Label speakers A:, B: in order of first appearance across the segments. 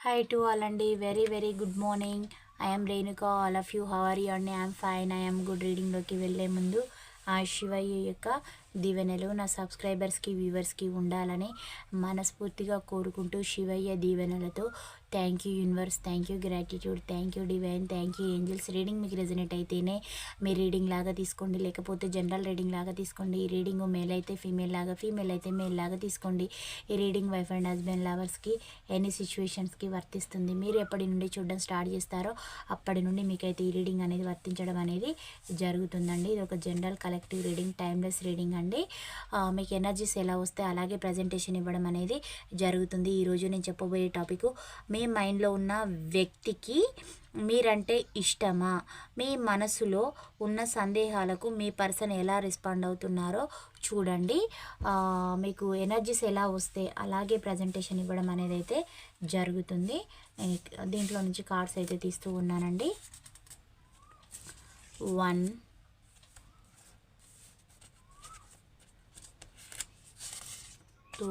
A: High to all అండి very very good morning I'm Renuka all of you how are you అండి I'm fine I'm good రీడింగ్లోకి వెళ్ళే ముందు ఆ శివయ్య యొక్క దీవెనలు నా సబ్స్క్రైబర్స్కి వ్యూవర్స్కి ఉండాలని మనస్ఫూర్తిగా కోరుకుంటూ శివయ్య దీవెనలతో thank you universe thank you gratitude thank you divine thank you angels. Reading మీకు రెజనేట్ అయితేనే మీ రీడింగ్ లాగా తీసుకోండి. లేకపోతే జనరల్ రీడింగ్ లాగా తీసుకోండి. ఈ రీడింగ్ మేల్ అయితే ఫీమేల్ లాగా ఫీమేల్ అయితే మేల్ లాగా తీసుకోండి. ఈ రీడింగ్ వైఫ్ అండ్ హస్బెండ్ లవర్స్కి ఎనీ సిచ్యువేషన్స్కి వర్తిస్తుంది. మీరు ఎప్పటి నుండి చూడడం స్టార్ట్ చేస్తారో అప్పటి నుండి మీకైతే ఈ రీడింగ్ అనేది వర్తించడం అనేది జరుగుతుందండి. ఇది ఒక general collective reading timeless reading అండి. మీకు ఎనర్జీస్ ఎలా వస్తే అలాగే ప్రజెంటేషన్ ఇవ్వడం అనేది జరుగుతుంది. ఈరోజు నేను చెప్పబోయే టాపిక్ మీ మైండ్లో ఉన్న వ్యక్తికి మీరంటే ఇష్టమా? మీ మనసులో ఉన్న సందేహాలకు మీ పర్సన్ ఎలా రెస్పాండ్ అవుతున్నారో చూడండి. మీకు ఎనర్జీస్ ఎలా వస్తే అలాగే ప్రజెంటేషన్ ఇవ్వడం అనేది అయితే జరుగుతుంది. నేను దీంట్లో నుంచి కార్డ్స్ అయితే తీస్తూ ఉన్నానండి. One two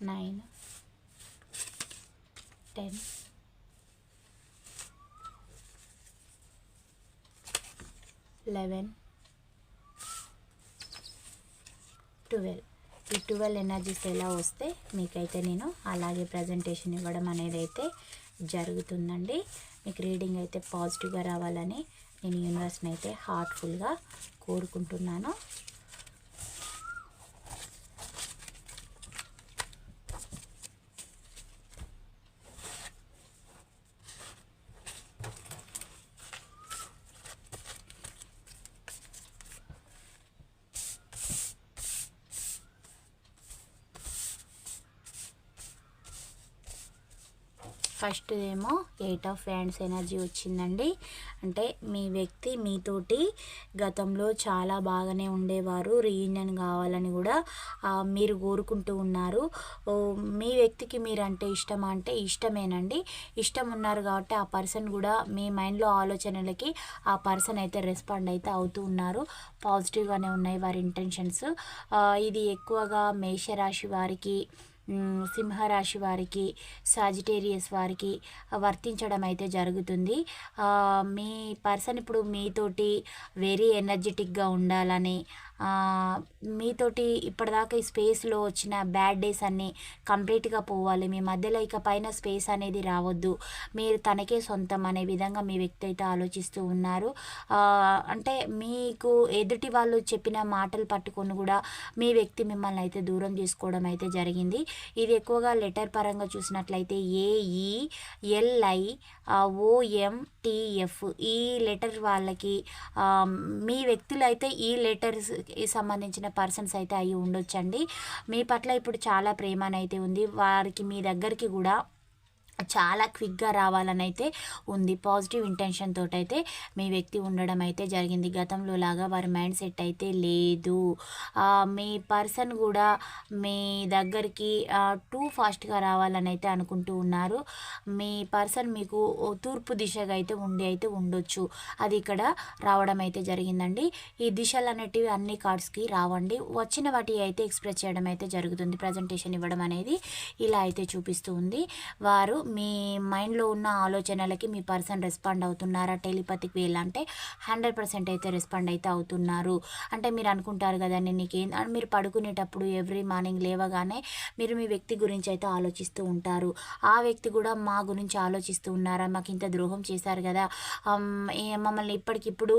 A: nine ten eleven twelve ఈ ట్వెల్వ్ ఎనర్జీస్ ఎలా వస్తే మీకైతే నేను అలాగే ప్రజెంటేషన్ ఇవ్వడం అనేది అయితే జరుగుతుందండి. మీకు రీడింగ్ అయితే పాజిటివ్గా రావాలని నేను యూనివర్స్ని అయితే హార్ట్ఫుల్గా కోరుకుంటున్నాను. ఫస్ట్ ఏమో ఎయిట్ ఆఫ్ హ్యాండ్స్ ఎనర్జీ వచ్చిందండి. అంటే మీ వ్యక్తి మీతోటి గతంలో చాలా బాగానే ఉండేవారు. రీయూనియన్ కావాలని కూడా మీరు కోరుకుంటూ ఉన్నారు. మీ వ్యక్తికి మీరంటే ఇష్టమా? అంటే ఇష్టమేనండి. ఇష్టం ఉన్నారు కాబట్టి ఆ పర్సన్ కూడా మీ మైండ్లో ఆలోచనలకి ఆ పర్సన్ అయితే రెస్పాండ్ అయితే అవుతూ ఉన్నారు. పాజిటివ్గానే ఉన్నాయి వారి ఇంటెన్షన్స్ ఇది ఎక్కువగా మేషరాశి వారికి సింహరాశి వారికి సాజిటేరియస్ వారికి వర్తించడం అయితే జరుగుతుంది. మీ పర్సన్ ఇప్పుడు మీతోటి వెరీ ఎనర్జెటిక్గా ఉండాలని మీతోటి ఇప్పటిదాకా ఈ స్పేస్లో వచ్చిన బ్యాడ్ డేస్ అన్నీ కంప్లీట్గా పోవాలి. మీ మధ్యలో ఇక పైన స్పేస్ అనేది రావద్దు. మీరు తనకే సొంతం అనే విధంగా మీ వ్యక్తి అయితే ఆలోచిస్తూ ఉన్నారు. అంటే మీకు ఎదుటి వాళ్ళు చెప్పిన మాటలు పట్టుకొని కూడా మీ వ్యక్తి మిమ్మల్ని అయితే దూరం చేసుకోవడం అయితే జరిగింది. ఇది ఎక్కువగా లెటర్ పరంగా చూసినట్లయితే ఏఈ ఎల్ఐ ఓఎం టిఎఫ్ ఈ లెటర్ వాళ్ళకి మీ వ్యక్తులు అయితే ఈ లెటర్స్ సంబంధించిన పర్సన్స్ అయితే అయి ఉండొచ్చండి. మీ పట్ల ఇప్పుడు చాలా ప్రేమ అయితే ఉంది. వారికి మీ దగ్గరికి కూడా చాలా క్విక్గా రావాలని అయితే ఉంది. పాజిటివ్ ఇంటెన్షన్ తోటైతే అయితే మీ వ్యక్తి ఉండడం అయితే జరిగింది. గతంలో లాగా వారి మైండ్ సెట్ అయితే లేదు. మీ పర్సన్ కూడా మీ దగ్గరికి టూ ఫాస్ట్గా రావాలని అయితే అనుకుంటూ ఉన్నారు. మీ పర్సన్ మీకు ఓ తూర్పు దిశగా అయితే ఉండి అయితే ఉండొచ్చు. అది ఇక్కడ రావడం అయితే జరిగిందండి. ఈ దిశలు అనేటివి అన్ని కార్డ్స్కి రావండి. వచ్చిన వాటి అయితే ఎక్స్ప్రెస్ చేయడం అయితే జరుగుతుంది. ప్రజెంటేషన్ ఇవ్వడం అనేది ఇలా అయితే చూపిస్తూ ఉంది. వారు మీ మైండ్లో ఉన్న ఆలోచనలకి మీ పర్సన్ రెస్పాండ్ అవుతున్నారా? టెలిపతికి వెళ్ళంటే హండ్రెడ్ పర్సెంట్ అయితే రెస్పాండ్ అయితే అవుతున్నారు. అంటే మీరు అనుకుంటారు కదండి నీకేం మీరు పడుకునేటప్పుడు ఎవ్రీ మార్నింగ్ లేవగానే మీరు మీ వ్యక్తి గురించి అయితే ఆలోచిస్తూ ఉంటారు. ఆ వ్యక్తి కూడా మా గురించి ఆలోచిస్తూ ఉన్నారా? మాకు ఇంత ద్రోహం చేశారు కదా. మమ్మల్ని ఇప్పటికిప్పుడు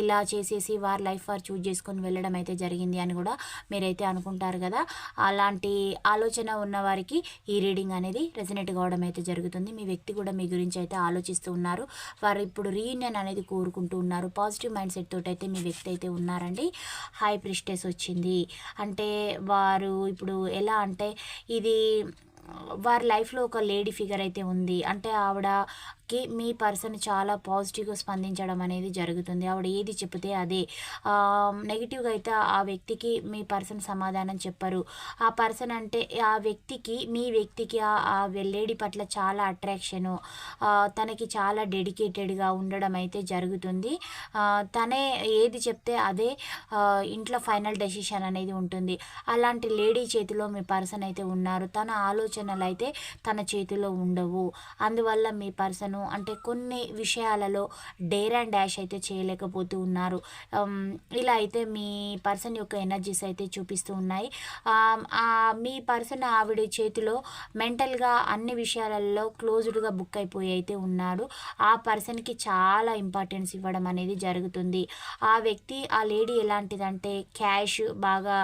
A: ఇలా చేసేసి వారి లైఫ్ వారు చూజ్ చేసుకొని వెళ్ళడం అయితే జరిగింది అని కూడా మీరైతే అనుకుంటారు కదా. అలాంటి ఆలోచన ఉన్న వారికి ఈ రీడింగ్ అనేది రెసినెట్ కావడం అయితే జరుగుతుంది. మీ వ్యక్తి కూడా మీ గురించి అయితే ఆలోచిస్తూ ఉన్నారు. వారు ఇప్పుడు రీయూనియన్ అనేది కోరుకుంటూ ఉన్నారు. పాజిటివ్ మైండ్ సెట్ తోటి అయితే మీ వ్యక్తి అయితే ఉన్నారండి. హై ప్రిస్టెస్ వచ్చింది. అంటే వారు ఇప్పుడు ఎలా అంటే ఇది వారి లైఫ్లో ఒక లేడీ ఫిగర్ అయితే ఉంది. అంటే ఆవిడ కి మీ పర్సన్ చాలా పాజిటివ్గా స్పందించడం అనేది జరుగుతుంది. ఆవిడ ఏది చెప్తే అదే. నెగిటివ్గా అయితే ఆ వ్యక్తికి మీ పర్సన్ సమాధానం చెప్పరు. ఆ పర్సన్ అంటే ఆ వ్యక్తికి మీ వ్యక్తికి ఆ లేడీ పట్ల చాలా అట్రాక్షను తనకి చాలా డెడికేటెడ్గా ఉండడం అయితే జరుగుతుంది. తనే ఏది చెప్తే అదే ఇంట్లో ఫైనల్ డెసిషన్ అనేది ఉంటుంది. అలాంటి లేడీ చేతిలో మీ పర్సన్ అయితే ఉన్నారు. తన ఆలోచనలు అయితే తన చేతిలో ఉండవు. అందువల్ల మీ పర్సను అంటే కొన్ని విషయాలలో డేర్ అండ్ డాష్ అయితే చేయలేకపోతూ ఉన్నారు. ఇలా అయితే మీ పర్సన్ యొక్క ఎనర్జీస్ అయితే చూపిస్తూ ఉన్నాయి. మీ పర్సన్ ఆవిడ చేతిలో మెంటల్గా అన్ని విషయాలలో క్లోజ్డ్గా బుక్ అయిపోయి అయితే ఉన్నాడు ఆ పర్సన్కి చాలా ఇంపార్టెన్స్ ఇవ్వడం అనేది జరుగుతుంది. ఆ వ్యక్తి ఆ లేడీ ఎలాంటిదంటే క్యాష్ బాగా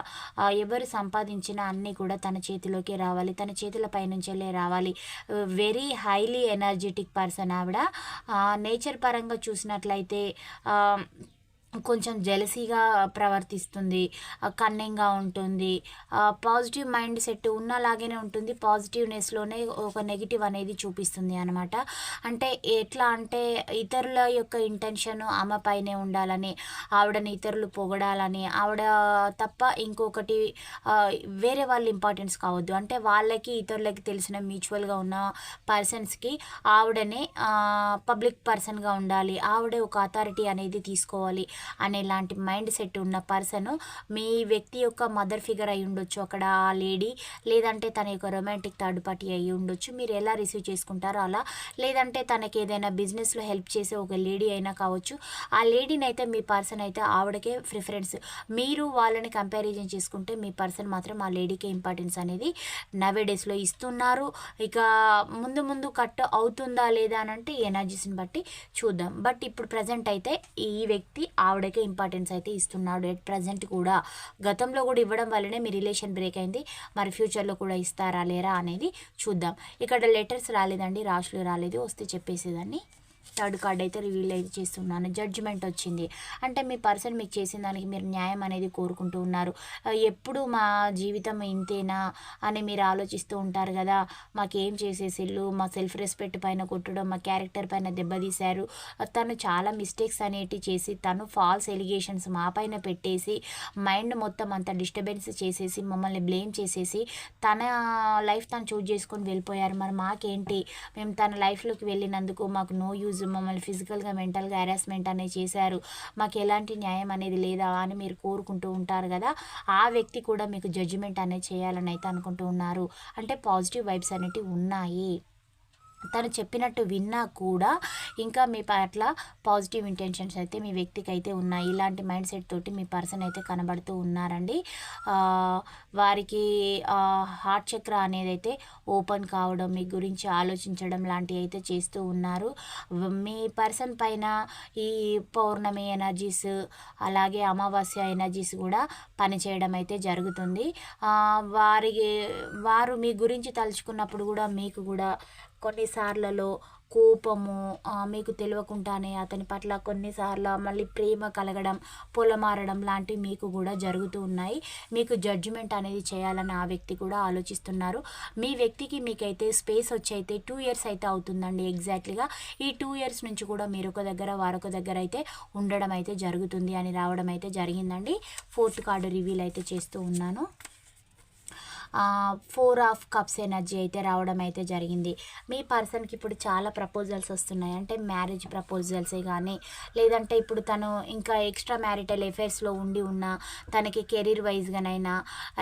A: ఎవరు సంపాదించిన అన్నీ కూడా తన చేతిలోకి రావాలి. తన చేతుల పైనుంచి రావాలి. వెరీ హైలీ ఎనర్జెటిక్ పర్సన్ ఆవిడ నేచర్ పరంగా చూసినట్లయితే కొంచెం జెలసీగా ప్రవర్తిస్తుంది కన్నింగ్గా ఉంటుంది పాజిటివ్ మైండ్ సెట్ ఉన్నలాగానే ఉంటుంది పాజిటివ్నెస్లోనే ఒక నెగిటివ్ అనేది చూపిస్తుంది అనమాట అంటే ఎట్లా అంటే ఇతరుల యొక్క ఇంటెన్షన్ ఆమె పైనే ఉండాలని ఆవిడని ఇతరులు పొగడాలని ఆవిడ తప్ప ఇంకొకటి వేరే వాళ్ళు ఇంపార్టెన్స్ కావద్దు. అంటే వాళ్ళకి ఇతరులకి తెలిసిన మ్యూచువల్గా ఉన్న పర్సన్స్కి ఆవిడనే పబ్లిక్ పర్సన్గా ఉండాలి ఆవిడే ఒక అథారిటీ అనేది తీసుకోవాలి. అనేలాంటి మైండ్ సెట్ ఉన్న పర్సన్ మీ వ్యక్తి యొక్క మదర్ ఫిగర్ అయి ఉండొచ్చు అక్కడ ఆ లేడీ లేదంటే తన యొక్క రొమాంటిక్ థర్డ్ పార్టీ అయి ఉండొచ్చు. మీరు ఎలా రిసీవ్ చేసుకుంటారో అలా. లేదంటే తనకి ఏదైనా బిజినెస్లో హెల్ప్ చేసే ఒక లేడీ అయినా కావచ్చు ఆ లేడీని అయితే మీ పర్సన్ అయితే ఆవిడకే ప్రిఫరెన్స్. మీరు వాళ్ళని కంపారిజన్ చేసుకుంటే మీ పర్సన్ మాత్రం ఆ లేడీకే ఇంపార్టెన్స్ అనేది నవే డేస్లో ఇస్తున్నారు. ఇక ముందు ముందు కట్ అవుతుందా లేదా అని అంటే ఎనర్జీస్ని బట్టి చూద్దాం. బట్ ఇప్పుడు ప్రజెంట్ అయితే ఈ వ్యక్తి ఆ ఆవిడకే ఇంపార్టెన్స్ అయితే ఇస్తున్నాడు ఎట్ ప్రజెంట్ కూడా. గతంలో కూడా ఇవ్వడం వల్లనే మీ రిలేషన్ బ్రేక్ అయింది. మరి ఫ్యూచర్లో కూడా ఇస్తారా లేరా అనేది చూద్దాం. ఇక్కడ లెటర్స్ రాలేదండి రాసులు రాలేదు వస్తే చెప్పేసేదాన్ని. థర్డ్ కార్డ్ అయితే రివీల్ అయితే చేస్తున్నాను. జడ్జిమెంట్ వచ్చింది. అంటే మీ పర్సన్ మీకు చేసిన దానికి మీరు న్యాయం అనేది కోరుకుంటూ ఉన్నారు. ఎప్పుడు మా జీవితం ఇంతేనా అని మీరు ఆలోచిస్తూ ఉంటారు కదా. మాకేం చేసేసిల్లు? మా సెల్ఫ్ రెస్పెక్ట్ పైన కొట్టడం మా క్యారెక్టర్ పైన దెబ్బతీశారు. తను చాలా మిస్టేక్స్ అనేటివి చేసి తను ఫాల్స్ ఎలిగేషన్స్ మా పైన పెట్టేసి మైండ్ మొత్తం అంత డిస్టర్బెన్స్ చేసేసి మమ్మల్ని బ్లేమ్ చేసేసి తన లైఫ్ తను చూజ్ చేసుకొని వెళ్ళిపోయారు. మరి మాకేంటి? మేము తన లైఫ్లోకి వెళ్ళినందుకు మాకు నో యూజ్ మమ్మల్ని ఫిజికల్గా మెంటల్గా హెరాస్మెంట్ అనేది చేశారు. మాకు ఎలాంటి న్యాయం అనేది లేదా అని మీరు కోరుకుంటూ ఉంటారు కదా ఆ వ్యక్తి కూడా మీకు జడ్జిమెంట్ అనేది చేయాలని అయితే అనుకుంటూ ఉన్నారు. అంటే పాజిటివ్ వైబ్స్ అనేటివి ఉన్నాయి. తను చెప్పినట్టు విన్నా కూడా ఇంకా మీ పట్ల పాజిటివ్ ఇంటెన్షన్స్ అయితే మీ వ్యక్తికి అయితే ఉన్నాయి. ఇలాంటి మైండ్ సెట్ తోటి మీ పర్సన్ అయితే కనబడుతూ ఉన్నారండి. వారికి హార్ట్ చక్ర అనేది అయితే ఓపెన్ కావడం మీ గురించి ఆలోచించడం లాంటివి అయితే చేస్తూ ఉన్నారు. మీ పర్సన్ పైన ఈ పౌర్ణమి ఎనర్జీస్ అలాగే అమావాస్య ఎనర్జీస్ కూడా పనిచేయడం అయితే జరుగుతుంది. వారికి వారు మీ గురించి తలుచుకున్నప్పుడు కూడా మీకు కూడా కొన్నిసార్లలో కోపము మీకు తెలియకుండానే అతని పట్ల కొన్నిసార్లు మళ్ళీ ప్రేమ కలగడం పొలమారడం లాంటివి మీకు కూడా జరుగుతూ ఉన్నాయి. మీకు జడ్జిమెంట్ అనేది చేయాలని ఆ వ్యక్తి కూడా ఆలోచిస్తున్నారు. మీ వ్యక్తికి మీకైతే స్పేస్ వచ్చి అయితే టూ ఇయర్స్ అయితే అవుతుందండి ఎగ్జాక్ట్లీగా ఈ టూ ఇయర్స్ నుంచి కూడా మీరు ఒక దగ్గర వారొక దగ్గర అయితే ఉండడం అయితే జరుగుతుంది అని రావడం అయితే జరిగిందండి. ఫోర్త్ కార్డు రివీల్ అయితే చేస్తూ ఉన్నాను. ఫోర్ ఆఫ్ కప్స్ ఎనర్జీ అయితే రావడం అయితే జరిగింది. మీ పర్సన్కి ఇప్పుడు చాలా ప్రపోజల్స్ వస్తున్నాయి. అంటే మ్యారేజ్ ప్రపోజల్సే కానీ లేదంటే ఇప్పుడు తను ఇంకా ఎక్స్ట్రా మ్యారిటల్ ఎఫైర్స్లో ఉండి ఉన్న తనకి కెరీర్ వైజ్గానైనా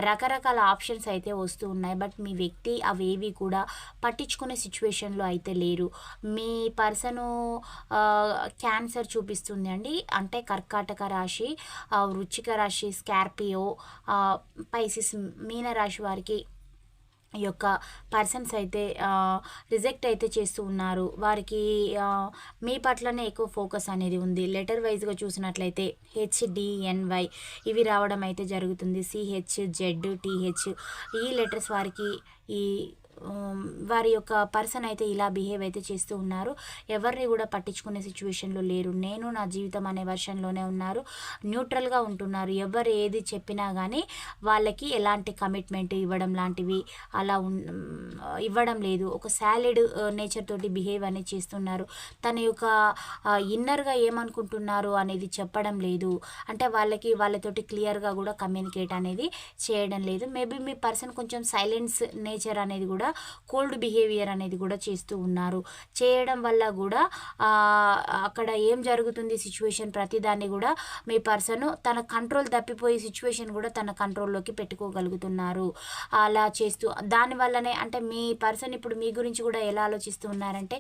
A: రకరకాల ఆప్షన్స్ అయితే వస్తూ ఉన్నాయి. బట్ మీ వ్యక్తి అవేవి కూడా పట్టించుకునే సిచ్యువేషన్లో అయితే లేరు. మీ పర్సను క్యాన్సర్ చూపిస్తుంది అండి. అంటే కర్కాటక రాశి వృచ్చిక రాశి స్కార్పియో పైసిస్ మీన రాశి వారికి వారికి యొక్క పర్సన్స్ అయితే రిజెక్ట్ అయితే చేస్తూ ఉన్నారు. వారికి మీ పట్లనే ఎక్కువ ఫోకస్ అనేది ఉంది. లెటర్ వైజ్గా చూసినట్లయితే హెచ్డిఎన్వై ఇవి రావడం అయితే జరుగుతుంది. సిహెచ్ జెడ్ టీహెచ్ ఈ లెటర్స్ వారికి ఈ వారి యొక్క పర్సన్ అయితే ఇలా బిహేవ్ అయితే చేస్తూ ఉన్నారు. ఎవరిని కూడా పట్టించుకునే సిచ్యువేషన్లో లేరు. నేను నా జీవితం అనే వర్షన్లోనే ఉన్నారు. న్యూట్రల్గా ఉంటున్నారు. ఎవరు ఏది చెప్పినా కానీ వాళ్ళకి ఎలాంటి కమిట్మెంట్ ఇవ్వడం లాంటివి అలా ఉ ఇవ్వడం లేదు. ఒక శాలిడ్ నేచర్ uh, తోటి బిహేవ్ అనేది చేస్తున్నారు. తన యొక్క ఇన్నర్గా ఏమనుకుంటున్నారు అనేది చెప్పడం లేదు. అంటే వాళ్ళకి వాళ్ళతోటి క్లియర్గా కూడా కమ్యూనికేట్ అనేది చేయడం లేదు. మేబీ మీ పర్సన్ కొంచెం సైలెన్స్ నేచర్ అనేది కూడా కోల్డ్ బిహేవియర్ అనేది కూడా చేస్తూ ఉన్నారు. చేయడం వల్ల కూడా అక్కడ ఏం జరుగుతుంది సిచ్యువేషన్ ప్రతిదాన్ని కూడా మీ పర్సన్ తన కంట్రోల్ తప్పిపోయే సిచ్యువేషన్ కూడా తన కంట్రోల్లోకి పెట్టుకోగలుగుతున్నారు. అలా చేస్తూ దానివల్లనే అంటే మీ పర్సన్ ఇప్పుడు మీ గురించి కూడా ఎలా ఆలోచిస్తూ ఉన్నారంటే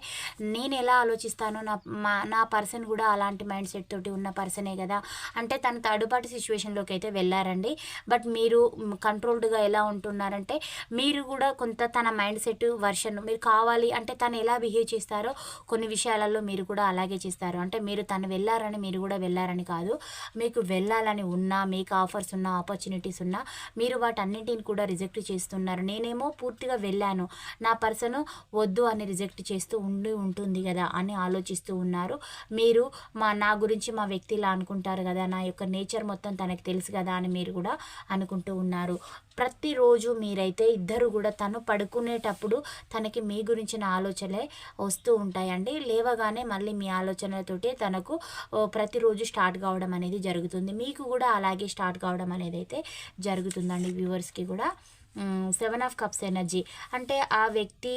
A: నేను ఎలా ఆలోచిస్తానో నా మా నా పర్సన్ కూడా అలాంటి మైండ్ సెట్ తోటి ఉన్న పర్సనే కదా. అంటే తన థర్డ్ పార్టీ సిచ్యువేషన్లోకి అయితే వెళ్ళారండి. బట్ మీరు కంట్రోల్డ్గా ఎలా ఉంటున్నారంటే మీరు కూడా కొంత తన మైండ్ సెట్ వర్షన్ మీరు కావాలి అంటే తను ఎలా బిహేవ్ చేస్తారో కొన్ని విషయాలలో మీరు కూడా అలాగే చేస్తారు. అంటే మీరు తను వెళ్ళారని మీరు కూడా వెళ్ళారని కాదు. మీకు వెళ్ళాలని ఉన్నా మీకు ఆఫర్స్ ఉన్నా ఆపర్చునిటీస్ ఉన్నా మీరు వాటన్నింటిని కూడా రిజెక్ట్ చేస్తున్నారు. నేనేమో పూర్తిగా వెళ్ళాను. నా పర్సన్ వద్దు అని రిజెక్ట్ చేస్తూ ఉండి ఉంటుంది కదా అని ఆలోచిస్తూ ఉన్నారు. మీరు మా నా గురించి మా వ్యక్తిలా అనుకుంటారు కదా నా యొక్క నేచర్ మొత్తం తనకు తెలుసు కదా అని మీరు కూడా అనుకుంటూ ఉన్నారు. ప్రతిరోజు మీరైతే ఇద్దరు కూడా తను పడుకునేటప్పుడు తనకి మీ గురించిన ఆలోచనలే వస్తూ ఉంటాయండి. లేవగానే మళ్ళీ మీ ఆలోచనలతోటి తనకు ప్రతిరోజు స్టార్ట్ కావడం అనేది జరుగుతుంది. మీకు కూడా అలాగే స్టార్ట్ కావడం అనేది అయితే జరుగుతుందండి వ్యూవర్స్కి కూడా. Seven of cups energy. అంటే ఆ వ్యక్తి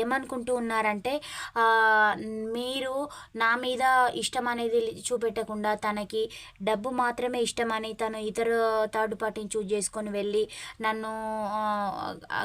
A: ఏమనుకుంటూ ఉన్నారంటే మీరు నా మీద ఇష్టం అనేది చూపెట్టకుండా తనకి డబ్బు మాత్రమే ఇష్టమని తను ఇతర థర్డ్ పార్టీని చూజ్ చేసుకొని వెళ్ళి నన్ను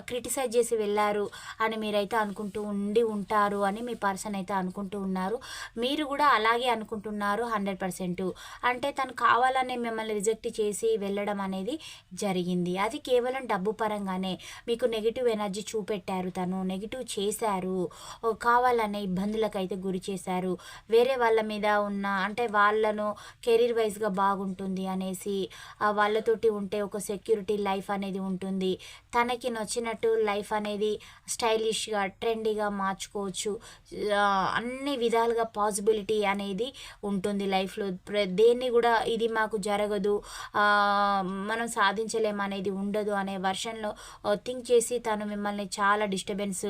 A: క్రిటిసైజ్ చేసి వెళ్ళారు అని మీరైతే అనుకుంటూ ఉండి ఉంటారు అని మీ పర్సన్ అయితే అనుకుంటూ ఉన్నారు. మీరు కూడా అలాగే అనుకుంటున్నారు హండ్రెడ్ పర్సెంట్. అంటే తను కావాలని మిమ్మల్ని రిజెక్ట్ చేసి వెళ్ళడం అనేది జరిగింది. అది కేవలం డబ్బు పరంగానే మీకు నెగిటివ్ ఎనర్జీ చూపెట్టారు తను. నెగిటివ్ చేశారు. కావాలనే ఇబ్బందులకు అయితే గురి చేశారు. వేరే వాళ్ళ మీద ఉన్న అంటే వాళ్ళను కెరీర్ వైజ్గా బాగుంటుంది అనేసి వాళ్ళతోటి ఉంటే ఒక సెక్యూరిటీ లైఫ్ అనేది ఉంటుంది. తనకి నచ్చినట్టు లైఫ్ అనేది స్టైలిష్గా ట్రెండీగా మార్చుకోవచ్చు. అన్ని విధాలుగా పాసిబిలిటీ అనేది ఉంటుంది లైఫ్లో ప్ర- దేన్ని కూడా ఇది మాకు జరగదు మనం సాధించలేము అనేది ఉండదు అనే వర్షన్లో థింక్ చేసి తను మిమ్మల్ని చాలా డిస్టర్బెన్స్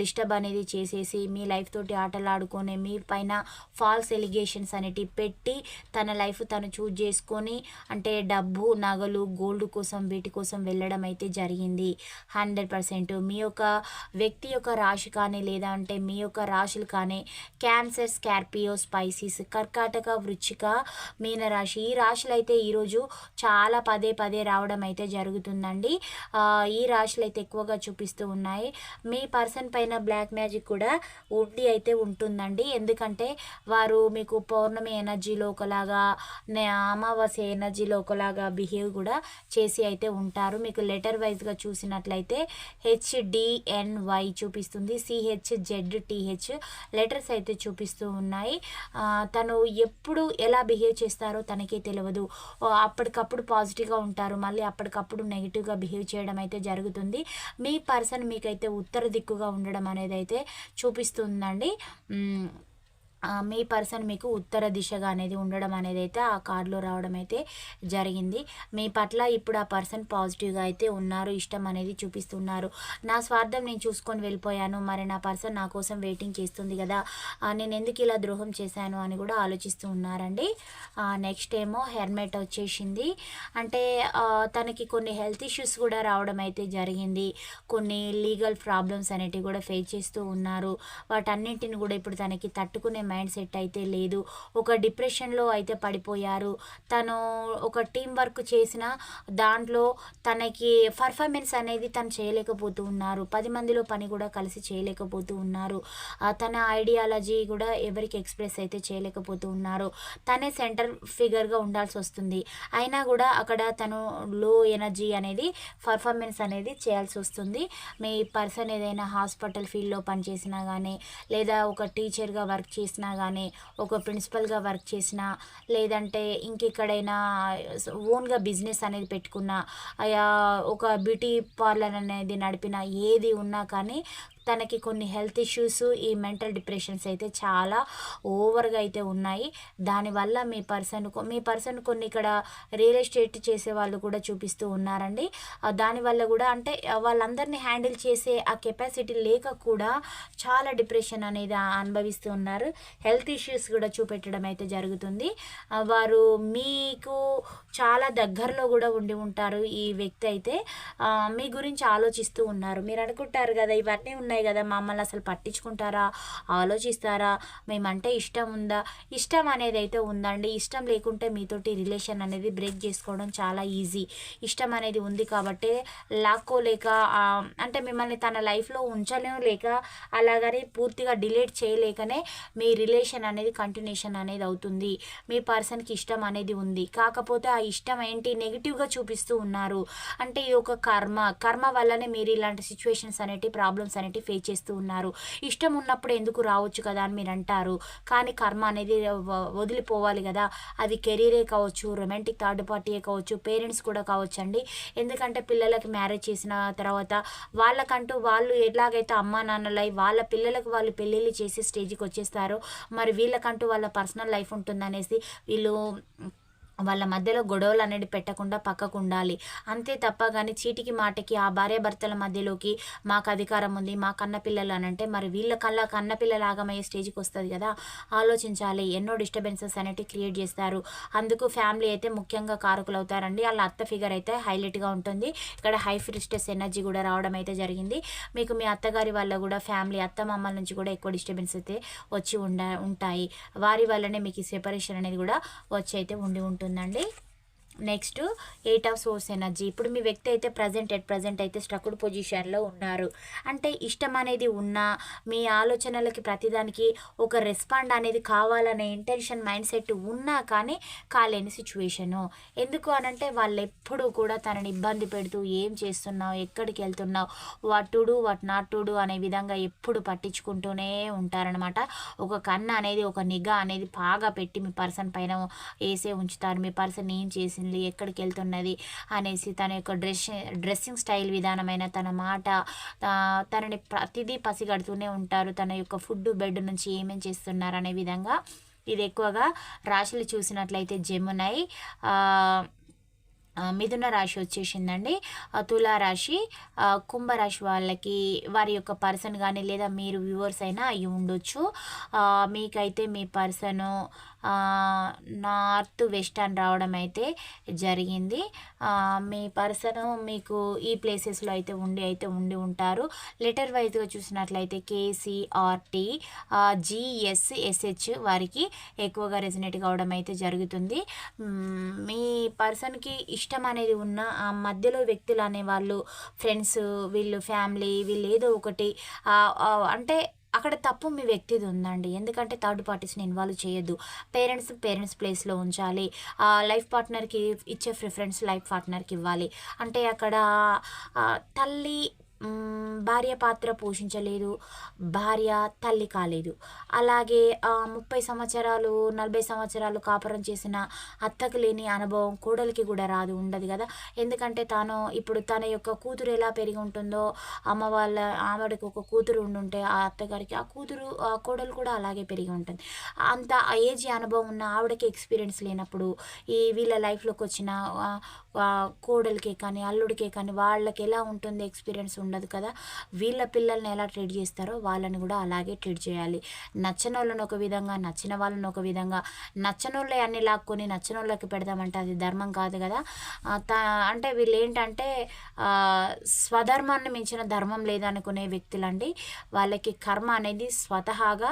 A: డిస్టర్బ్ అనేది చేసేసి మీ లైఫ్ తోటి ఆటలాడుకొని మీ పైన ఫాల్స్ ఎలిగేషన్స్ అనేటివి పెట్టి తన లైఫ్ తను చూజ్ చేసుకొని అంటే డబ్బు నగలు గోల్డ్ కోసం వీటి కోసం వెళ్ళడం అయితే జరిగింది. Hundred percent. మీ యొక్క వ్యక్తి యొక్క రాశి కానీ లేదా అంటే మీ యొక్క రాశులు కానీ క్యాన్సర్ స్కార్పియో స్పైసీస్ కర్కాటక వృచ్చిక మీనరాశి ఈ రాశులు అయితే ఈరోజు చాలా పదే పదే రావడం అయితే జరుగుతుందండి. ఈ రాశులు అయితే ఎక్కువగా చూపిస్తూ ఉన్నాయి. మీ పర్సన్ పైన బ్లాక్ మ్యాజిక్ కూడా ఉండి అయితే ఉంటుందండి. ఎందుకంటే వారు మీకు పౌర్ణమి ఎనర్జీలో ఒకలాగా నే- అమావాస్య ఎనర్జీలో ఒకలాగా బిహేవ్ కూడా చేసి అయితే ఉంటారు. మీకు లెటర్ వైజ్గా చూసినట్లయితే హెచ్డిఎన్వై చూపిస్తుంది. సిహెచ్ జెడ్ టీహెచ్ లెటర్స్ అయితే చూపిస్తూ ఉన్నాయి. తను ఎప్పుడు ఎలా బిహేవ్ చేస్తారో తనకే తెలియదు అప్పటికప్పుడు పాజిటివ్గా ఉంటారు. మళ్ళీ అప్పటికప్పుడు నెగిటివ్గా బిహేవ్ చేయడం అయితే జరుగుతుంది. మీ పర్సన్ మీకైతే ఉత్తర దిక్కుగా ఉండడం అనేది అయితే చూపిస్తుందండి మీ పర్సన్ మీకు ఉత్తర దిశగా అనేది ఉండడం అనేది అయితే ఆ కార్డులో రావడం అయితే జరిగింది. మీ పట్ల ఇప్పుడు ఆ పర్సన్ పాజిటివ్గా అయితే ఉన్నారు ఇష్టం అనేది చూపిస్తున్నారు. నా స్వార్థం నేను చూసుకొని వెళ్ళిపోయాను మరి నా పర్సన్ నా కోసం వెయిటింగ్ చేస్తుంది కదా నేను ఎందుకు ఇలా ద్రోహం చేశాను అని కూడా ఆలోచిస్తూ ఉన్నారండి. నెక్స్ట్ ఏమో హెల్మెట్ వచ్చేసింది. అంటే తనకి కొన్ని హెల్త్ ఇష్యూస్ కూడా రావడం అయితే జరిగింది. కొన్ని లీగల్ ప్రాబ్లమ్స్ అనేటివి కూడా ఫేస్ చేస్తూ ఉన్నారు. వాటన్నింటిని కూడా ఇప్పుడు తనకి తట్టుకునే మైండ్ సెట్ అయితే లేదు. ఒక డిప్రెషన్లో అయితే పడిపోయారు. తను ఒక టీం వర్క్ చేసిన దాంట్లో తనకి పర్ఫార్మెన్స్ అనేది తను చేయలేకపోతూ ఉన్నారు. పది మందిలో పని కూడా కలిసి చేయలేకపోతూ ఉన్నారు. తన ఐడియాలజీ కూడా ఎవరికి ఎక్స్ప్రెస్ అయితే చేయలేకపోతూ ఉన్నారు. తనే సెంటర్ ఫిగర్గా ఉండాల్సి వస్తుంది. అయినా కూడా అక్కడ తను లో ఎనర్జీ అనేది పర్ఫార్మెన్స్ అనేది చేయాల్సి వస్తుంది. మీ పర్సన్ ఏదైనా హాస్పిటల్ ఫీల్డ్లో పనిచేసినా కానీ లేదా ఒక టీచర్గా వర్క్ చేసిన చేసినా కానీ ఒక ప్రిన్సిపల్గా వర్క్ చేసినా లేదంటే ఇంకెక్కడైనా ఓన్గా బిజినెస్ అనేది పెట్టుకున్నా అయా ఒక బ్యూటీ పార్లర్ అనేది నడిపిన ఏది ఉన్నా కానీ తనకి కొన్ని హెల్త్ ఇష్యూస్ ఈ మెంటల్ డిప్రెషన్స్ అయితే చాలా ఓవర్గా అయితే ఉన్నాయి. దానివల్ల మీ పర్సన్ మీ పర్సన్ కొన్ని ఇక్కడ రియల్ ఎస్టేట్ చేసే వాళ్ళు కూడా చూపిస్తూ ఉన్నారండి. దానివల్ల కూడా అంటే వాళ్ళందరినీ హ్యాండిల్ చేసే ఆ కెపాసిటీ లేక కూడా చాలా డిప్రెషన్ అనేది అనుభవిస్తూ ఉన్నారు. హెల్త్ ఇష్యూస్ కూడా చూపెట్టడం అయితే జరుగుతుంది. వారు మీకు చాలా దగ్గరలో కూడా ఉండి ఉంటారు ఈ వ్యక్తి అయితే. మీ గురించి ఆలోచిస్తూ ఉన్నారు. మీరు అనుకుంటారు కదా ఇవన్నీ ఉన్నాయి ఉన్నాయి కదా మమ్మల్ని అసలు పట్టించుకుంటారా? ఆలోచిస్తారా? మేమంటే ఇష్టం ఉందా? ఇష్టం అనేది అయితే ఉందండి. ఇష్టం లేకుంటే మీతోటి రిలేషన్ అనేది బ్రేక్ చేసుకోవడం చాలా ఈజీ. ఇష్టం అనేది ఉంది కాబట్టి లాక్కోలేక అంటే మిమ్మల్ని తన లైఫ్లో ఉంచలేము లేక అలాగని పూర్తిగా డిలీట్ చేయలేకనే మీ రిలేషన్ అనేది కంటిన్యూషన్ అనేది అవుతుంది. మీ పర్సన్కి ఇష్టం అనేది ఉంది. కాకపోతే ఆ ఇష్టం ఏంటి నెగిటివ్గా చూపిస్తూ ఉన్నారు. అంటే ఈ ఒక కర్మ. కర్మ వల్లనే మీరు ఇలాంటి సిచ్యువేషన్స్ అనేటి ప్రాబ్లమ్స్ అనేటి ఫేస్ చేస్తూ ఉన్నారు. ఇష్టం ఉన్నప్పుడు ఎందుకు రావచ్చు కదా అని మీరు అంటారు. కానీ కర్మ అనేది వదిలిపోవాలి కదా. అది కెరీరే కావచ్చు రొమాంటిక్ థర్డ్ పార్టీయే కావచ్చు పేరెంట్స్ కూడా కావచ్చు అండి ఎందుకంటే పిల్లలకి మ్యారేజ్ చేసిన తర్వాత వాళ్ళకంటూ వాళ్ళు ఎలాగైతే అమ్మా నాన్నలై వాళ్ళ పిల్లలకు వాళ్ళు పెళ్ళిళ్ళు చేసే స్టేజ్కి వచ్చేస్తారో మరి వీళ్ళకంటూ వాళ్ళ పర్సనల్ లైఫ్ ఉంటుందనేసి వీళ్ళు వాళ్ళ మధ్యలో గొడవలు అనేది పెట్టకుండా పక్కకు ఉండాలి అంతే తప్ప కానీ చీటికి మాటకి ఆ భార్యాభర్తల మధ్యలోకి మాకు అధికారం ఉంది మా కన్నపిల్లలు అని అంటే మరి వీళ్ళ కల్లా కన్నపిల్లలు ఆగమయ్యే స్టేజ్కి వస్తుంది కదా. ఆలోచించాలి. ఎన్నో డిస్టర్బెన్సెస్ అనేవి క్రియేట్ చేస్తారు. అందుకు ఫ్యామిలీ అయితే ముఖ్యంగా కారకులు అవుతారండి వాళ్ళ అత్త ఫిగర్ అయితే హైలైట్గా ఉంటుంది. ఇక్కడ హై ఫ్రిస్టెస్ ఎనర్జీ కూడా రావడం అయితే జరిగింది. మీకు మీ అత్తగారి వల్ల కూడా ఫ్యామిలీ అత్త మమ్మల నుంచి కూడా ఎక్కువ డిస్టర్బెన్స్ అయితే వచ్చి ఉండ ఉంటాయి. వారి వల్లనే మీకు సెపరేషన్ అనేది కూడా వచ్చి అయితే ఉండి ఉంటుంది. ఉంటుందండి. Next eight of swords energy. ఇప్పుడు మీ వ్యక్తి అయితే ప్రజెంట్ ఎట్ ప్రజెంట్ అయితే స్ట్రక్డ్ పొజిషన్లో ఉన్నారు. అంటే ఇష్టం అనేది ఉన్నా మీ ఆలోచనలకి ప్రతిదానికి ఒక రెస్పాండ్ అనేది కావాలనే ఇంటెన్షన్ మైండ్ సెట్ ఉన్నా కానీ కాలేని సిచ్యువేషను. ఎందుకు అనంటే వాళ్ళు ఎప్పుడు కూడా తనని ఇబ్బంది పెడుతూ ఏం చేస్తున్నావు ఎక్కడికి వెళ్తున్నావు what to do what not to do అనే విధంగా ఎప్పుడు పట్టించుకుంటూనే ఉంటారనమాట ఒక కన్ను అనేది ఒక నిఘా అనేది బాగా పెట్టి మీ పర్సన్ పైన వేసే ఉంచుతారు. మీ పర్సన్ ఏం చేసింది వెళ్తుంది ఎక్కడికి వెళ్తున్నది అనేసి తన యొక్క డ్రెస్ డ్రెస్సింగ్ స్టైల్ విధానమైన తన మాట తనని ప్రతిదీ పసిగడుతూనే ఉంటారు. తన యొక్క ఫుడ్ బెడ్ నుంచి ఏమేం చేస్తున్నారు అనే విధంగా ఇది ఎక్కువగా రాశులు చూసినట్లయితే జమునై మిథున రాశి వచ్చేసిందండి. తులారాశి కుంభరాశి వాళ్ళకి వారి యొక్క పర్సన్ కానీ లేదా మీరు వ్యూవర్స్ అయినా అయి ఉండొచ్చు మీకైతే మీ పర్సను నార్త్ వెస్టర్న్ రావడం అయితే జరిగింది. మీ పర్సన్ మీకు ఈ ప్లేసెస్లో అయితే ఉండి అయితే ఉండి ఉంటారు. లెటర్ వైజ్గా చూసినట్లయితే కేసీఆర్టీ జిఎస్ఎస్హెచ్ వారికి ఎక్కువగా రెసినేట్ కావడం అయితే జరుగుతుంది. మీ పర్సన్కి ఇష్టం అనేది ఉన్న ఆ మధ్యలో వ్యక్తులు అనేవాళ్ళు ఫ్రెండ్స్ వీళ్ళు ఫ్యామిలీ వీళ్ళు ఏదో ఒకటి అంటే అక్కడ తప్పు మీ వ్యక్తిది ఉందండి. ఎందుకంటే థర్డ్ పార్టీస్ని ఇన్వాల్వ్ చేయొద్దు. పేరెంట్స్ పేరెంట్స్ ప్లేస్లో ఉంచాలి. లైఫ్ పార్ట్నర్కి ఇచ్చే ప్రిఫరెన్స్ లైఫ్ పార్ట్నర్కి ఇవ్వాలి. అంటే అక్కడ తల్లి భార్య పాత్ర పోషించలేదు భార్య తల్లి కాలేదు. అలాగే ముప్పై సంవత్సరాలు నలభై సంవత్సరాలు కాపురం చేసిన అత్తకు లేని అనుభవం కోడలికి కూడా రాదు ఉండదు కదా. ఎందుకంటే తాను ఇప్పుడు తన యొక్క కూతురు ఎలా పెరిగి ఉంటుందో అమ్మ వాళ్ళ ఆవిడకి ఒక కూతురు ఉండుంటే ఆ అత్తగారికి ఆ కూతురు ఆ కోడలు కూడా అలాగే పెరిగి ఉంటుంది. అంత ఏజ్ అనుభవం ఉన్న ఆవిడకి ఎక్స్పీరియన్స్ లేనప్పుడు ఈ వీళ్ళ లైఫ్లోకి వచ్చిన కోడలికే కానీ అల్లుడికే కానీ వాళ్ళకి ఎలా ఉంటుంది ఎక్స్పీరియన్స్ ఉండదు కదా. వీళ్ళ పిల్లల్ని ఎలా ట్రీట్ చేస్తారో వాళ్ళని కూడా అలాగే ట్రీట్ చేయాలి. నచ్చిన వాళ్ళని ఒక విధంగా నచ్చిన వాళ్ళని ఒక విధంగా నచ్చని వాళ్ళే అన్ని లాక్కొని నచ్చిన వాళ్ళకి పెడదామంటే అది ధర్మం కాదు కదా. అంటే వీళ్ళు ఏంటంటే స్వధర్మాన్ని మించిన ధర్మం లేదనుకునే వ్యక్తులండి. వాళ్ళకి కర్మ అనేది స్వతహాగా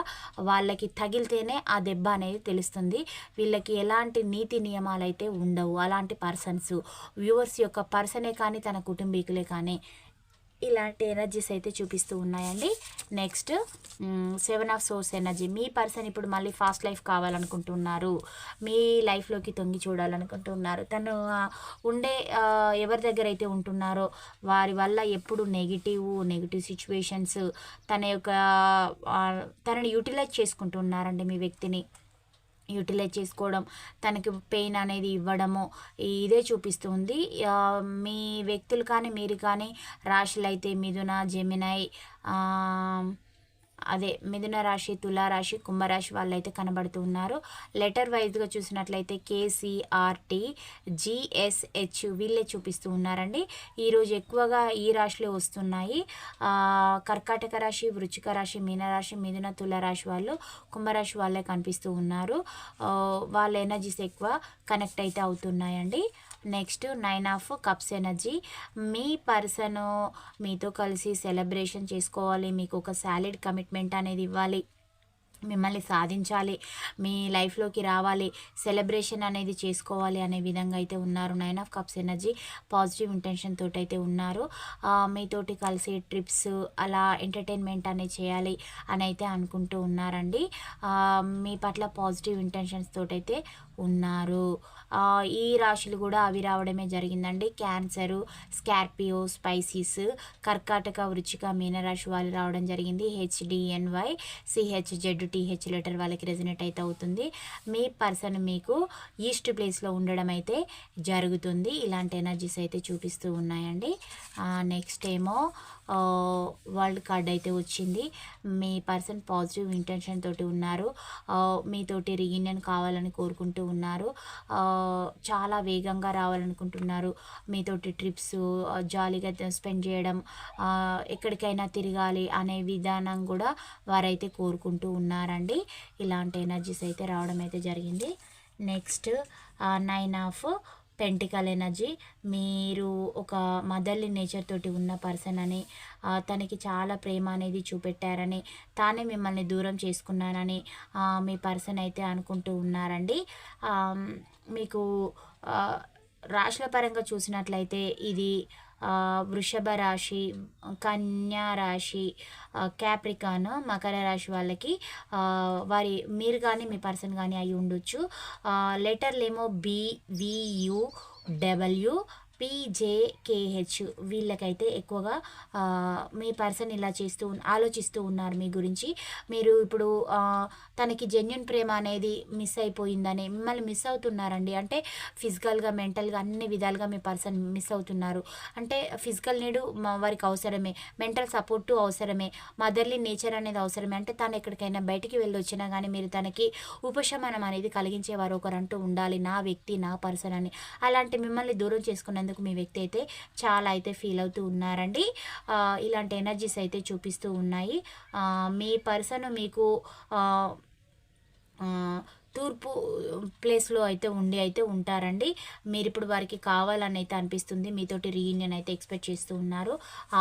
A: వాళ్ళకి తగిలితేనే ఆ దెబ్బ అనేది తెలుస్తుంది. వీళ్ళకి ఎలాంటి నీతి నియమాలు అయితే ఉండవు. అలాంటి పర్సన్స్ వ్యూవర్స్ యొక్క పర్సనే కానీ తన కుటుంబీకులే కానీ ఇలాంటి ఎనర్జీస్ అయితే చూపిస్తూ ఉన్నాయండి. Next seven of swords energy me person ఇప్పుడు మళ్ళీ ఫాస్ట్ లైఫ్ కావాలనుకుంటున్నారు. మీ లైఫ్లోకి తొంగి చూడాలనుకుంటున్నారు. తను ఉండే ఎవరి దగ్గర అయితే ఉంటున్నారో వారి వల్ల ఎప్పుడు నెగిటివ్ నెగిటివ్ సిచ్యువేషన్స్ తన యొక్క తనని యూటిలైజ్ చేసుకుంటున్నారండి మీ వ్యక్తిని. యూటిలైజ్ చేసుకోవడం తనకి పెయిన్ అనేది ఇవ్వడము ఇదే చూపిస్తుంది. మీ వ్యక్తులు కానీ మీరు కానీ రాశులు అయితే మిథున జెమినై అదే మిథున రాశి తులారాశి కుంభరాశి వాళ్ళు అయితే కనబడుతూ ఉన్నారు. లెటర్ వైజ్గా చూసినట్లయితే కేసీఆర్టీ జిఎస్హెచ్ వీళ్ళే చూపిస్తూ ఉన్నారండి. ఈరోజు ఎక్కువగా ఈ రాశిలో వస్తున్నాయి. కర్కాటక రాశి వృచ్చిక రాశి మీనరాశి మిథున తులారాశి వాళ్ళు కుంభరాశి వాళ్ళే కనిపిస్తూ ఉన్నారు. వాళ్ళ ఎనర్జీస్ ఎక్కువ కనెక్ట్ అయితే అవుతున్నాయండి. Next nine of cups energy. Me person మీతో కలిసి సెలబ్రేషన్ చేసుకోవాలి మీకు ఒక సాలిడ్ కమిట్మెంట్ అనేది ఇవ్వాలి. మిమ్మల్ని సాధించాలి మీ లైఫ్లోకి రావాలి సెలబ్రేషన్ అనేది చేసుకోవాలి అనే విధంగా అయితే ఉన్నారు nine of cups energy. Positive intention తోటి అయితే ఉన్నారు మీతోటి కలిసి ట్రిప్స్ అలా ఎంటర్టైన్మెంట్ అనేది చేయాలి అని అయితే అనుకుంటూ ఉన్నారండి. మీ పట్ల పాజిటివ్ ఇంటెన్షన్స్ తోటైతే ఉన్నారు. ఈ రాశులు కూడా అవి రావడమే జరిగిందండి. క్యాన్సరు స్కార్పియో స్పైసీస్ కర్కాటక వృచ్చిక మీనరాశి వాళ్ళు రావడం జరిగింది. హెచ్డిఎన్వై సిహెచ్జెడ్ టీహెచ్ లెటర్ వాళ్ళకి రెజినేట్ అయితే అవుతుంది. మీ పర్సన్ మీకు ఈస్ట్ ప్లేస్లో ఉండడం అయితే జరుగుతుంది. ఇలాంటి ఎనర్జీస్ అయితే చూపిస్తూ ఉన్నాయండి. నెక్స్ట్ ఏమో వరల్డ్ కార్డ్ అయితే వచ్చింది. మీ పర్సన్ పాజిటివ్ ఇంటెన్షన్ తోటి ఉన్నారు. మీతోటి రీయూనియన్ కావాలని కోరుకుంటూ ఉన్నారు. చాలా వేగంగా రావాలనుకుంటున్నారు. మీతోటి ట్రిప్స్ జాలీగా స్పెండ్ చేయడం ఎక్కడికైనా తిరగాలి అనే విధానం కూడా వారైతే కోరుకుంటూ ఉన్నారండి. ఇలాంటి ఎనర్జీస్ అయితే రావడం అయితే జరిగింది. Next nine of pentacle energy మీరు ఒక మదర్లీ నేచర్ తోటి ఉన్న పర్సన్ అని తనకి చాలా ప్రేమ అనేది చూపెట్టారని తానే మిమ్మల్ని దూరం చేసుకున్నానని మీ పర్సన్ అయితే అనుకుంటూ ఉన్నారండి. మీకు రాశుల పరంగా చూసినట్లయితే ఇది వృషభ రాశి కన్యా రాశి క్యాప్రికాన్ మకర రాశి వాళ్ళకి వారి మీరు కానీ మీ పర్సన్ కానీ అయి ఉండొచ్చు లెటర్లు ఏమో బి వియు డబ్ల్యూ పీజేకేహెచ్ వీళ్ళకైతే ఎక్కువగా మీ పర్సన్ ఇలా చేస్తూ ఆలోచిస్తూ ఉన్నారు మీ గురించి. మీరు ఇప్పుడు తనకి జెన్యున్ ప్రేమ అనేది మిస్ అయిపోయిందని మిమ్మల్ని మిస్ అవుతున్నారండి. అంటే ఫిజికల్గా మెంటల్గా అన్ని విధాలుగా మీ పర్సన్ మిస్ అవుతున్నారు. అంటే ఫిజికల్ నీడు వారికి అవసరమే. మెంటల్ సపోర్టు అవసరమే. మదర్లీ నేచర్ అనేది అవసరమే. అంటే తను ఎక్కడికైనా బయటికి వెళ్ళి వచ్చినా కానీ మీరు తనకి ఉపశమనం అనేది కలిగించేవారు ఒకరంటూ ఉండాలి. నా వ్యక్తి నా పర్సన్ అని. అలాంటి మిమ్మల్ని దూరం చేసుకున్నందుకు మీ వ్యక్తి అయితే చాలా అయితే ఫీల్ అవుతూ ఉన్నారండి. ఇలాంటి ఎనర్జీస్ అయితే చూపిస్తూ ఉన్నాయి. మీ పర్సన్ మీకు తూర్పు ప్లేస్లో అయితే ఉండి అయితే ఉంటారండి. మీరు ఇప్పుడు వారికి కావాలని అయితే అనిపిస్తుంది. మీతోటి రీయూనియన్ అయితే ఎక్స్పెక్ట్ చేస్తూ ఉన్నారు.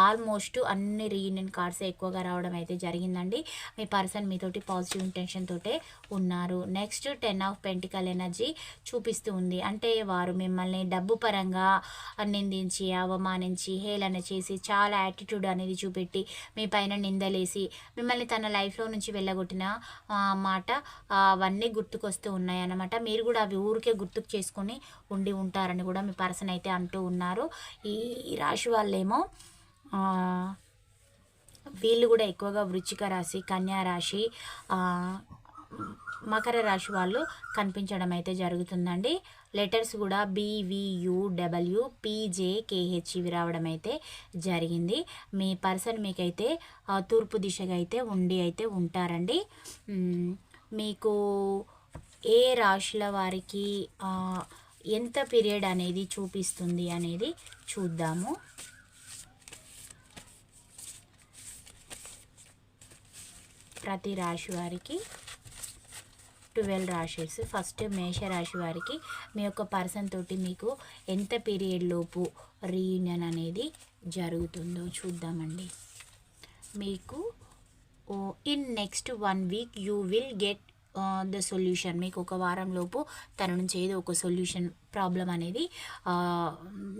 A: ఆల్మోస్ట్ అన్ని రీయూనియన్ కార్డ్స్ ఎక్కువగా రావడం అయితే జరిగిందండి. మీ పర్సన్ మీతోటి పాజిటివ్ ఇంటెన్షన్ తోటే ఉన్నారు. Next ten of pentacle energy చూపిస్తూ ఉంది. అంటే వారు మిమ్మల్ని డబ్బు పరంగా నిందించి అవమానించి హేళన చేసి చాలా యాటిట్యూడ్ అనేది చూపెట్టి మీ పైన నిందలేసి మిమ్మల్ని తన లైఫ్లో నుంచి వెళ్ళగొట్టిన మాట అవన్నీ గుర్తుకు గుర్తుకొస్తూ ఉన్నాయన్నమాట. మీరు కూడా అవి ఊరికే గుర్తుకు చేసుకొని ఉండి ఉంటారని కూడా మీ పర్సన్ అయితే అంటూ ఉన్నారు. ఈ రాశి వాళ్ళేమో వీళ్ళు కూడా ఎక్కువగా వృచ్చిక రాశి కన్యా రాశి మకర రాశి వాళ్ళు కనిపించడం అయితే జరుగుతుందండి. లెటర్స్ కూడా బీవీయూ డబ్ల్యూ పీజేకేహెచ్ ఇవి రావడం అయితే జరిగింది. మీ పర్సన్ మీకైతే తూర్పు దిశగా అయితే ఉండి అయితే ఉంటారండి. మీకు ఏ రాశుల వారికి ఎంత పీరియడ్ అనేది చూపిస్తుంది అనేది చూద్దాము. ప్రతి రాశి వారికి ట్వెల్వ్ రాశెస్ ఫస్ట్ మేష రాశి వారికి మీ యొక్క పర్సన్ తోటి మీకు ఎంత పీరియడ్ లోపు రీయూనియన్ అనేది జరుగుతుందో చూద్దామండి. మీకు in next one week you will get Uh, the solution మీకు ఒక వారం లోపు తన నుంచి ఏదో ఒక సొల్యూషన్ ప్రాబ్లం అనేది uh,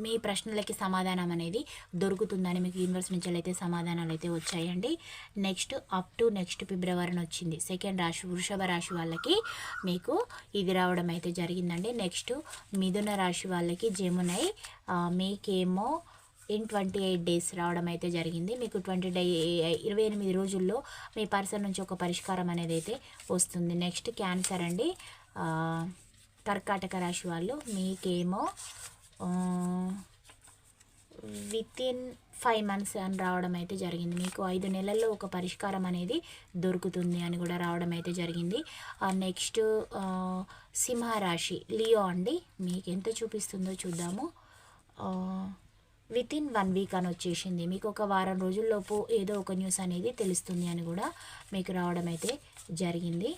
A: మీ ప్రశ్నలకి సమాధానం అనేది దొరుకుతుందని మీకు యూనివర్స్ నుంచి అయితే సమాధానాలు అయితే వచ్చాయండి. నెక్స్ట్ అప్ టు నెక్స్ట్ ఫిబ్రవరిని వచ్చింది. సెకండ్ రాశి వృషభ రాశి వాళ్ళకి మీకు ఇది రావడం అయితే జరిగిందండి. నెక్స్ట్ మిథున రాశి వాళ్ళకి జమునై uh, మీకేమో ఇన్ ట్వంటీ ఎయిట్ డేస్ రావడం అయితే జరిగింది. మీకు ట్వంటీ డే ఇరవై ఎనిమిది రోజుల్లో మీ పర్సన్ నుంచి ఒక పరిష్కారం అనేది అయితే వస్తుంది. నెక్స్ట్ క్యాన్సర్ అండి. కర్కాటక రాశి వాళ్ళు మీకేమో విత్ ఇన్ ఫైవ్ మంత్స్ అని రావడం అయితే జరిగింది. మీకు ఐదు నెలల్లో ఒక పరిష్కారం అనేది దొరుకుతుంది అని కూడా రావడం అయితే జరిగింది. నెక్స్ట్ సింహరాశి లియో అండి. మీకు ఎంత చూపిస్తుందో చూద్దాము. విత్ ఇన్ వన్ వీక్ అని వచ్చేసింది. మీకు ఒక వారం రోజుల్లోపు ఏదో ఒక న్యూస్ అనేది తెలుస్తుంది అని కూడా మీకు రావడం అయితే జరిగింది.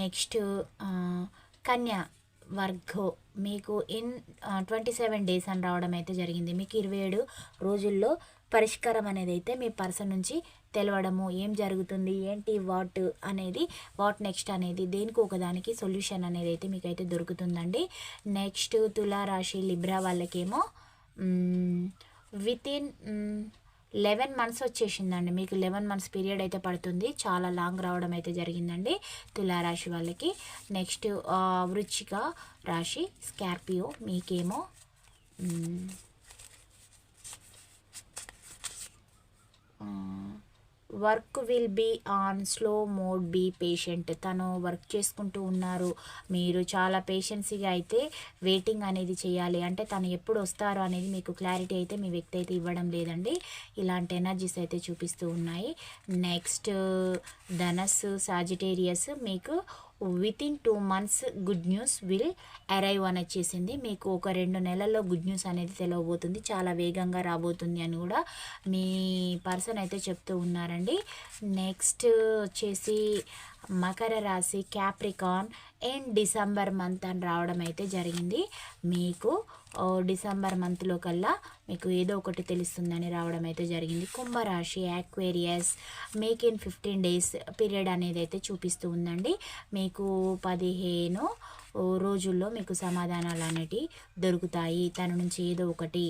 A: నెక్స్ట్ కన్యా వర్గో మీకు ఇన్ ట్వంటీ సెవెన్ డేస్ అని రావడం అయితే జరిగింది. మీకు ఇరవై ఏడు రోజుల్లో పరిష్కారం అనేది అయితే మీ పర్సన్ నుంచి తెలవడము ఏం జరుగుతుంది ఏంటి వాట్ అనేది వాట్ నెక్స్ట్ అనేది దేనికి ఒకదానికి సొల్యూషన్ అనేది అయితే మీకు అయితే దొరుకుతుందండి. నెక్స్ట్ తులారాశి లిబ్రా వాళ్ళకేమో విత్ ఇన్ లెవెన్ మంత్స్ వచ్చేసిందండి. మీకు లెవెన్ మంత్స్ పీరియడ్ అయితే పడుతుంది. చాలా లాంగ్ రావడం అయితే జరిగిందండి తులారాశి వాళ్ళకి. నెక్స్ట్ వృచ్చిక రాశి స్కార్పియో మీకేమో work will be on slow mode be patient. తను వర్క్ చేసుకుంటూ ఉన్నారు. మీరు చాలా పేషెన్సీగా అయితే వెయిటింగ్ అనేది చేయాలి. అంటే తను ఎప్పుడు వస్తారు అనేది మీకు క్లారిటీ అయితే మీ వ్యక్తి అయితే ఇవ్వడం లేదండి. ఇలాంటి ఎనర్జీస్ అయితే చూపిస్తూ ఉన్నాయి. నెక్స్ట్ ధనస్సు సాజిటేరియస్ మీకు within two months good news will arrive అని వచ్చేసింది. మీకు ఒక రెండు నెలల్లో గుడ్ న్యూస్ అనేది తెలియబోతుంది చాలా వేగంగా రాబోతుంది అని కూడా మీ పర్సన్ అయితే చెప్తూ ఉన్నారండి. నెక్స్ట్ వచ్చేసి మకర రాశి క్యాప్రికాన్ అండ్ డిసెంబర్ మంత్ అని రావడం అయితే జరిగింది. మీకు డిసెంబర్ మంత్లో కల్లా మీకు ఏదో ఒకటి తెలుస్తుందని రావడం అయితే జరిగింది. కుంభరాశి Aquarius make in fifteen days period అనేది అయితే చూపిస్తూ ఉందండి. మీకు పదిహేను రోజుల్లో మీకు సమాధానాలు అనేటివి దొరుకుతాయి. తన నుంచి ఏదో ఒకటి.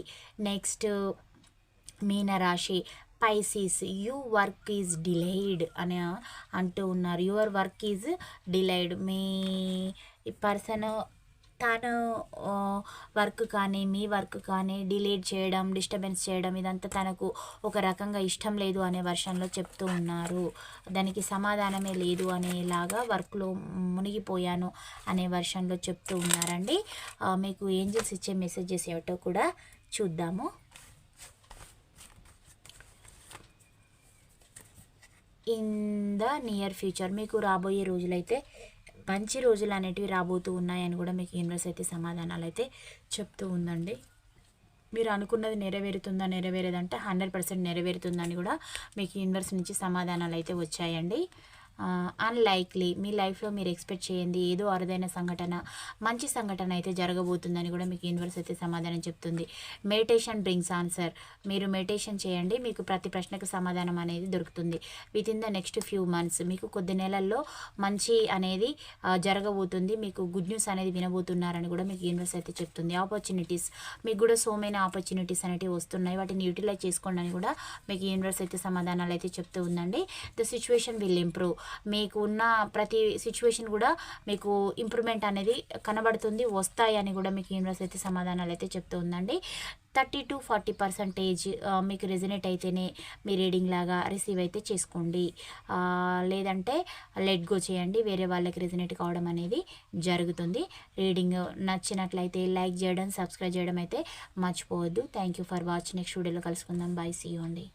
A: నెక్స్ట్ మీనరాశి Pisces you work is delayed అని అంటూ ఉన్నారు. యువర్ వర్క్ ఈజ్ డిలేడ్ మీ పర్సన్ తాను వర్క్ కానీ మీ వర్క్ కానీ డిలేట్ చేయడం డిస్టర్బెన్స్ చేయడం ఇదంతా తనకు ఒక రకంగా ఇష్టం లేదు అనే వర్షంలో చెప్తూ ఉన్నారు. దానికి సమాధానమే లేదు అనేలాగా వర్క్లో మునిగిపోయాను అనే వర్షంలో చెప్తూ ఉన్నారండి. మీకు ఏంజల్స్ ఇచ్చే మెసేజెస్ ఏమిటో కూడా చూద్దాము. ఇన్ ద నియర్ ఫ్యూచర్ మీకు రాబోయే రోజులైతే మంచి రోజులు అనేటివి రాబోతూ ఉన్నాయని కూడా మీకు యూనివర్స్ అయితే సమాధానాలు అయితే చెప్తూ ఉందండి. మీరు అనుకున్నది నెరవేరుతుందా నెరవేరేదంటే హండ్రెడ్ పర్సెంట్ నెరవేరుతుందని కూడా మీకు యూనివర్స్ నుంచి సమాధానాలు అయితే వచ్చాయండి. అన్లైక్లీ మీ లైఫ్లో మీరు ఎక్స్పెక్ట్ చేయండి ఏదో అరుదైన సంఘటన మంచి సంఘటన అయితే జరగబోతుందని కూడా మీకు యూనివర్స్ అయితే సమాధానం చెప్తుంది. Meditation brings answer. మీరు మెడిటేషన్ చేయండి మీకు ప్రతి ప్రశ్నకు సమాధానం అనేది దొరుకుతుంది. Within the next few months మీకు కొద్ది నెలల్లో మంచి అనేది జరగబోతుంది. మీకు గుడ్ న్యూస్ అనేది వినబోతున్నారని కూడా మీకు యూనివర్స్ అయితే చెప్తుంది. ఆపర్చునిటీస్ మీకు కూడా సోమైన ఆపర్చునిటీస్ అనేవి వస్తున్నాయి. వాటిని యూటిలైజ్ చేసుకోండి అని కూడా మీకు యూనివర్స్ అయితే సమాధానాలు అయితే చెప్తూ ఉందండి. ద సిచ్యువేషన్ విల్ ఇంప్రూవ్ మీకు ఉన్న ప్రతి సిచ్యువేషన్ కూడా మీకు ఇంప్రూవ్మెంట్ అనేది కనబడుతుంది వస్తాయి అని కూడా మీకు యూనివర్స్ అయితే సమాధానాలు అయితే చెప్తూ ఉందండి థర్టీ టు ఫార్టీ పర్సంటేజ్ మీకు రెజినేట్ అయితేనే మీ రీడింగ్ లాగా రిసీవ్ అయితే చేసుకోండి. లేదంటే లెట్ గో చేయండి వేరే వాళ్ళకి రెజినేట్ కావడం అనేది జరుగుతుంది. రీడింగ్ నచ్చినట్లయితే లైక్ చేయడం సబ్స్క్రైబ్ చేయడం అయితే మర్చిపోవద్దు. Thank you for watch next వీడియోలో కలుసుకుందాం. బాయ్ సీ అండి.